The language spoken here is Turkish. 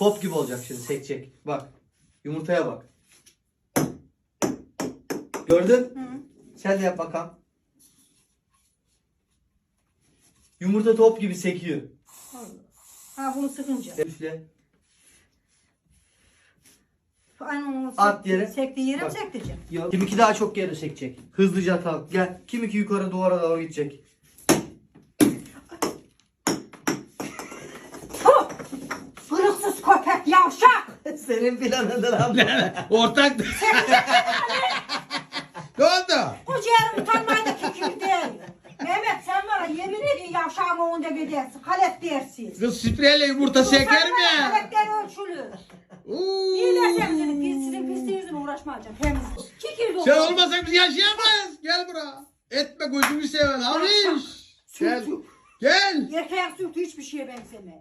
Top gibi olacak şimdi sekecek. Bak. Yumurtaya bak. Gördün? Hı. Sen de yap bakalım. Yumurta top gibi sekiyor. Ha bunu sıkınca. Üfle. Aynen onu At yere. Sekti yere mi Bak. sektireceğim? Yok. Kim iki daha çok geri sekecek. Hızlıca atalım. Gel. Kim iki yukarı duvara doğru gidecek. Yavşak! Senin planındır abi. Ortak. ne oldu? Bu ciğerim utanmayı da kikir değil. Mehmet sen bana yemin ediyorsun yavşağın önünde gidersin. Kalep dersin. Kız spreyle yumurta seker mi? Kalepler ölçülü. İyilersem sizin, pis, sizin pisliğinizle uğraşmayacağım. Temiz. Kikir Sen olmasak biz yaşayamayız. Gel buraya. Etme gözümü seven. Haviş. Gel. Gel. Erkeğin sütü hiçbir şeye benzemiyor.